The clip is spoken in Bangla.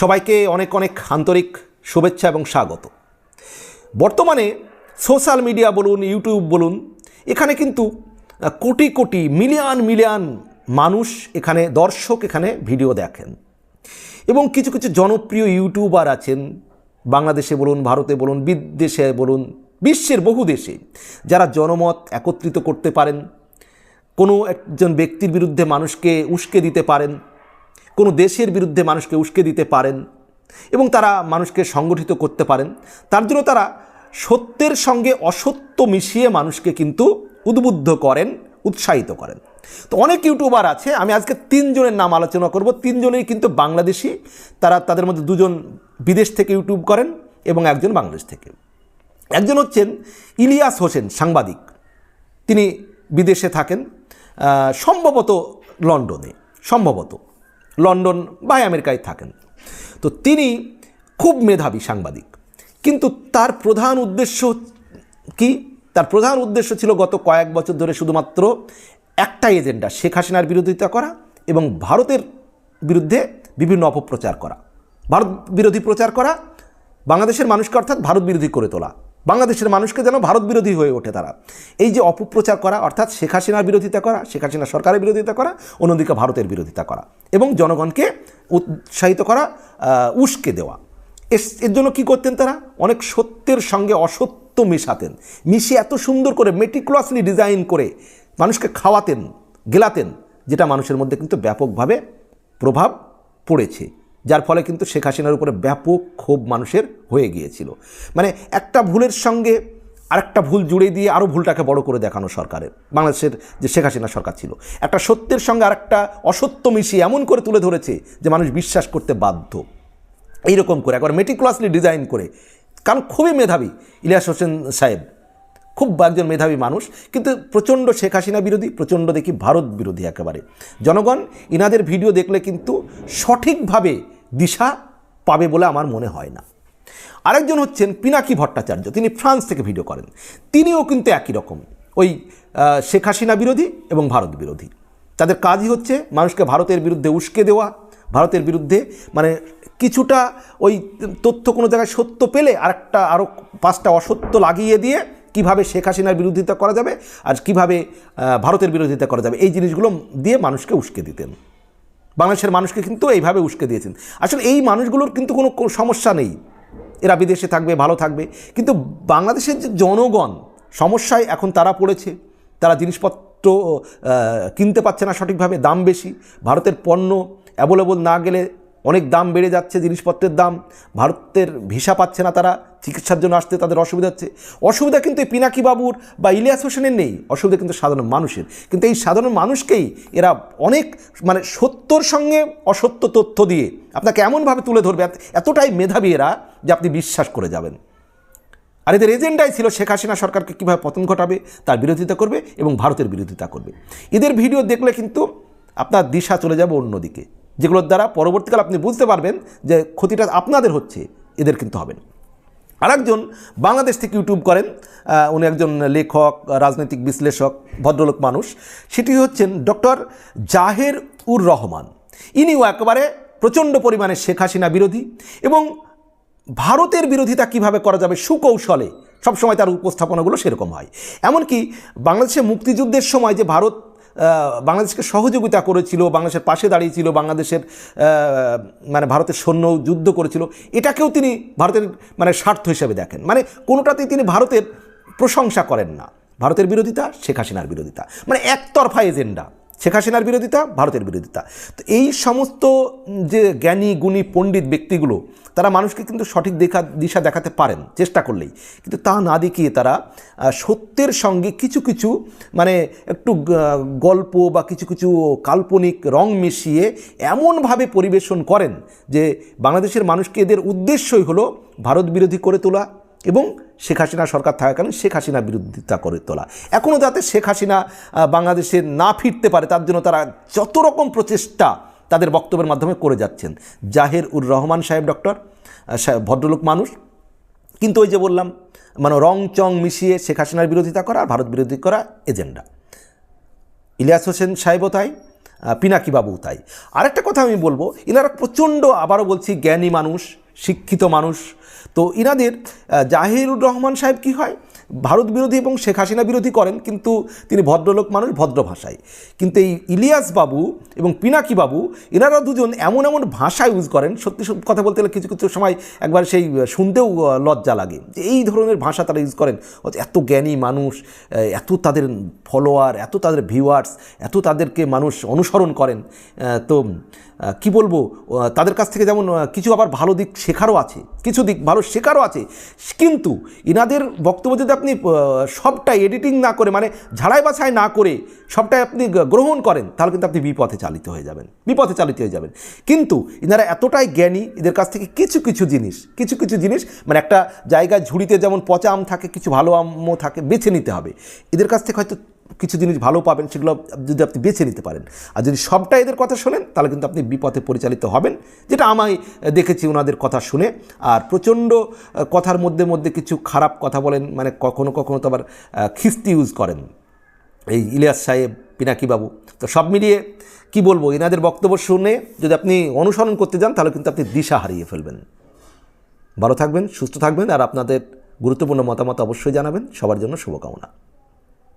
সবাইকে অনেক অনেক আন্তরিক শুভেচ্ছা এবং স্বাগত। বর্তমানে সোশ্যাল মিডিয়া বলুন, ইউটিউব বলুন, এখানে কিন্তু কোটি কোটি, মিলিয়ন মিলিয়ন মানুষ এখানে, দর্শক এখানে ভিডিও দেখেন। এবং কিছু কিছু জনপ্রিয় ইউটিউবার আছেন, বাংলাদেশে বলুন, ভারতে বলুন, বিদেশে বলুন, বিশ্বের বহু দেশে, যারা জনমত একত্রিত করতে পারেন, কোনো একজন ব্যক্তির বিরুদ্ধে মানুষকে উস্কে দিতে পারেন কোনো দেশের বিরুদ্ধে মানুষকে উস্কে দিতে পারেন এবং তারা মানুষকে সংগঠিত করতে পারেন, তার জন্য তারা সত্যের সঙ্গে অসত্য মিশিয়ে মানুষকে কিন্তু উদ্বুদ্ধ করেন, উৎসাহিত করেন। তো অনেক ইউটিউবার আছে, আমি আজকে তিনজনের নাম আলোচনা করব। তিনজনেই কিন্তু বাংলাদেশি, তারা তাদের মধ্যে দুজন বিদেশ থেকে ইউটিউব করেন এবং একজন বাংলাদেশ থেকে। একজন হচ্ছেন ইলিয়াস হোসেন, সাংবাদিক। তিনি বিদেশে থাকেন সম্ভবত লন্ডনে, সম্ভবত। লন্ডন বা আমেরিকায় থাকেন। তো তিনি খুব মেধাবী সাংবাদিক। কিন্তু তার প্রধান উদ্দেশ্য কি? তার প্রধান উদ্দেশ্য ছিল গত কয়েক বছর ধরে শুধুমাত্র একটা এজেন্ডা, শেখ হাসিনার বিরোধিতা করা এবং ভারতের বিরুদ্ধে বিভিন্ন অপপ্রচার করা। ভারত বিরোধী প্রচার করা, বাংলাদেশের মানুষকে অর্থাৎ ভারত বিরোধী করে তোলা। বাংলাদেশের মানুষকে যেন ভারত বিরোধী হয়ে ওঠে তারা। এই যে অপপ্রচার করা, অর্থাৎ শেখ হাসিনার বিরোধিতা করা, শেখ হাসিনা সরকারের বিরোধিতা করা, অন্যদিকে ভারতের বিরোধিতা করা এবং জনগণকে উৎসাহিত করা উস্কে দেওয়া। এর জন্য কি করতেন তারা? অনেক সত্যের সঙ্গে অসত্য মেশাতেন। মিশিয়ে এত সুন্দর করে মেটিকুলাসলি ডিজাইন করে মানুষকে খাওয়াতেন, গেলাতেন, যেটা মানুষের মধ্যে কিন্তু ব্যাপকভাবে প্রভাব পড়েছে। যার ফলে কিন্তু শেখ হাসিনার উপরে ব্যাপক ক্ষোভ মানুষের হয়ে গিয়েছিল। মানে একটা ভুলের সঙ্গে আরেকটা ভুল জুড়ে দিয়ে আরও ভুলটাকে বড় করে দেখানো সরকারের, বাংলাদেশের যে শেখ হাসিনা সরকার ছিল। একটা সত্যের সঙ্গে আরেকটা অসত্য মিশিয়ে এমন করে তুলে ধরেছে যে মানুষ বিশ্বাস করতে বাধ্য। এইরকম করে, একবার মেটিকুলাসলি ডিজাইন করে। কারণ খুবই মেধাবী ইলিয়াস হোসেন সাহেব। খুব একজন মেধাবী মানুষ, কিন্তু প্রচণ্ড শেখ হাসিনা বিরোধী, প্রচণ্ড দেখি ভারত বিরোধী একেবারে। জনগণ, ইনাদের ভিডিও দেখলে কিন্তু সঠিকভাবে দিশা পাবে বলে আমার মনে হয় না। আরেকজন হচ্ছেন পিনাকি ভট্টাচার্য, তিনি ফ্রান্স থেকে ভিডিও করেন। তিনিও কিন্তু একই রকম, ওই শেখ হাসিনা বিরোধী এবং ভারত বিরোধী। তাদের কাজই হচ্ছে মানুষকে ভারতের বিরুদ্ধে উস্কে দেওয়া, ভারতের বিরুদ্ধে মানে কিছুটা ওই তথ্য কোনো জায়গায় সত্য পেলে আরেকটা আরও পাঁচটা অসত্য লাগিয়ে দিয়ে কীভাবে শেখ হাসিনার বিরোধিতা করা যাবে আর কীভাবে ভারতের বিরোধিতা করা যাবে, এই জিনিসগুলো দিয়ে মানুষকে উস্কে দিতেন। বাংলাদেশের মানুষকে কিন্তু এইভাবে উস্কে দিয়েছেন। আসলে এই মানুষগুলোর কিন্তু কোনো সমস্যা নেই। এরা বিদেশে থাকবে, ভালো থাকবে। কিন্তু বাংলাদেশের যে জনগণ, সমস্যায় এখন তারা পড়েছে। তারা জিনিসপত্র কিনতে পারছে না সঠিকভাবে, দাম বেশি। ভারতের পণ্য অ্যাভেলেবল না গেলে অনেক দাম বেড়ে যাচ্ছে জিনিসপত্রের দাম, ভারতের ভিসা পাচ্ছে না তারা, চিকিৎসার জন্য আসতে তাদের অসুবিধা হচ্ছে। অসুবিধা কিন্তু এই পিনাকি বাবুর বা ইলিয়াস হোসেনের নেই, অসুবিধা কিন্তু সাধারণ মানুষের। কিন্তু এই সাধারণ মানুষকেই এরা অনেক মানে সত্যর সঙ্গে অসত্য তথ্য দিয়ে আপনাকে এমনভাবে তুলে ধরবে এতটাই মেধাবী এরা যে আপনি বিশ্বাস করে যাবেন। আর এদের এজেন্ডাই ছিল শেখ হাসিনা সরকারকে কীভাবে পতন ঘটাবে, তার বিরোধিতা করবে এবং ভারতের বিরোধিতা করবে। এদের ভিডিও দেখলে কিন্তু আপনার দিশা চলে যাবে অন্যদিকে। যেগুলোর দ্বারা পরবর্তীকালে আপনি বুঝতে পারবেন যে ক্ষতিটা আপনাদের হচ্ছে, এদের কিন্তু হবে না। আরেকজন বাংলাদেশ থেকে ইউটিউব করেন উনি একজন লেখক, রাজনৈতিক বিশ্লেষক, ভদ্রলোক মানুষ। সেটি হচ্ছেন ডক্টর জাহের উর রহমান। ইনিও একেবারে প্রচণ্ড পরিমাণে শেখ হাসিনা বিরোধী এবং ভারতের বিরোধিতা কীভাবে করা যাবে সুকৌশলে সবসময় তার উপস্থাপনাগুলো সেরকম হয়। এমনকি বাংলাদেশে মুক্তিযুদ্ধের সময় যে ভারত বাংলাদেশকে সহযোগিতা করেছিল, বাংলাদেশের পাশে দাঁড়িয়েছিল, বাংলাদেশের মানে ভারতের সৈন্য যুদ্ধ করেছিল, এটাকেও তিনি ভারতের মানে স্বার্থ হিসেবে দেখেন। মানে কোনোটাতেই তিনি ভারতের প্রশংসা করেন না। ভারতের বিরোধিতা, শেখ হাসিনার বিরোধিতা। মানে একতরফা এজেন্ডা। শেখ হাসিনার বিরোধিতা, ভারতের বিরোধিতা। তো এই সমস্ত যে জ্ঞানী, গুণী, পণ্ডিত ব্যক্তিগুলো, তারা মানুষকে কিন্তু সঠিক দেখা, দিশা দেখাতে পারেন, চেষ্টা করলেই। কিন্তু তা না দেখিয়ে তারা সত্যের সঙ্গে কিছু কিছু মানে একটু গল্প বা কিছু কিছু কাল্পনিক রং মিশিয়ে এমনভাবে পরিবেশন করেন যে বাংলাদেশের মানুষকে এদের উদ্দেশ্যই হলো ভারত বিরোধী করে তোলা এবং শেখ হাসিনা সরকার থাকাকালীন শেখ হাসিনার বিরোধিতা করে তোলা। এখনও যাতে শেখ হাসিনা বাংলাদেশে না ফিরতে পারে, তার জন্য তারা যত রকম প্রচেষ্টা তাদের বক্তব্যের মাধ্যমে করে যাচ্ছেন। জাহের উর রহমান সাহেব ডক্টর ভদ্রলোক মানুষ। কিন্তু ওই যে বললাম মানে রং চং মিশিয়ে শেখ হাসিনার বিরোধিতা করা আর ভারত বিরোধী করা এজেন্ডা। ইলিয়াস হোসেন সাহেবও তাই পিনাকি বাবু তাই। আরেকটা কথা আমি বলব, এনারা প্রচণ্ড, আবারও বলছি, জ্ঞানী মানুষ। শিক্ষিত মানুষ। তো ইনাদের জাহিরুর রহমান সাহেব কি হয়? ভারত বিরোধী এবং শেখ হাসিনা বিরোধী করেন, কিন্তু তিনি ভদ্রলোক মানুষ, ভদ্র ভাষায়। কিন্তু এই ইলিয়াস বাবু এবং পিনাকি বাবু এনারা দুজন এমন এমন ভাষা ইউজ করেন, সত্যি সত্যি কথা বলতে গেলে কিছু কিছু সময় একবার সেই শুনতেও লজ্জা লাগে। যে এই ধরনের ভাষা তারা ইউজ করেন। এত জ্ঞানী মানুষ এত তাদের ফলোয়ার এত তাদের ভিউয়ার্স এত তাদেরকে মানুষ অনুসরণ করেন। তো কি বলব তাদের কাছ থেকে যেমন কিছু আবার ভালো দিক শেখারও আছে, কিছু দিক ভালো শেখারও আছে। কিন্তু ইনাদের বক্তব্য যদি আপনি সবটাই এডিটিং না করে মানে ঝাড়াই বাছাই না করে সবটাই আপনি গ্রহণ করেন, তাহলে কিন্তু আপনি বিপথে চালিত হয়ে যাবেন, বিপথে চালিত হয়ে যাবেন। কিন্তু এনারা এতটাই জ্ঞানী, এদের কাছ থেকে কিছু কিছু জিনিস, কিছু কিছু জিনিস মানে একটা জায়গায় ঝুড়িতে যেমন পচা আম থাকে, কিছু ভালো আমও থাকে, বেছে নিতে হবে। এদের কাছ থেকে হয়তো কিছু জিনিস ভালো পাবেন, সেগুলো যদি আপনি বেছে নিতে পারেন। আর যদি সবটা এদের কথা শোনেন, তাহলে কিন্তু আপনি বিপথে পরিচালিত হবেন, যেটা আমায় দেখেছি ওনাদের কথা শুনে। আর প্রচণ্ড কথার মধ্যে মধ্যে কিছু খারাপ কথা বলেন মানে কখনো কখনো তো আবার খিস্তি ইউজ করেন। এই ইলিয়াস সাহেব পিনাকি বাবু। তো সব মিলিয়ে কি বলব, এনাদের বক্তব্য শুনে যদি আপনি অনুসরণ করতে যান, তাহলে কিন্তু আপনি দিশা হারিয়ে ফেলবেন। ভালো থাকবেন, সুস্থ থাকবেন, আর আপনাদের গুরুত্বপূর্ণ মতামত অবশ্যই জানাবেন। সবার জন্য শুভকামনা।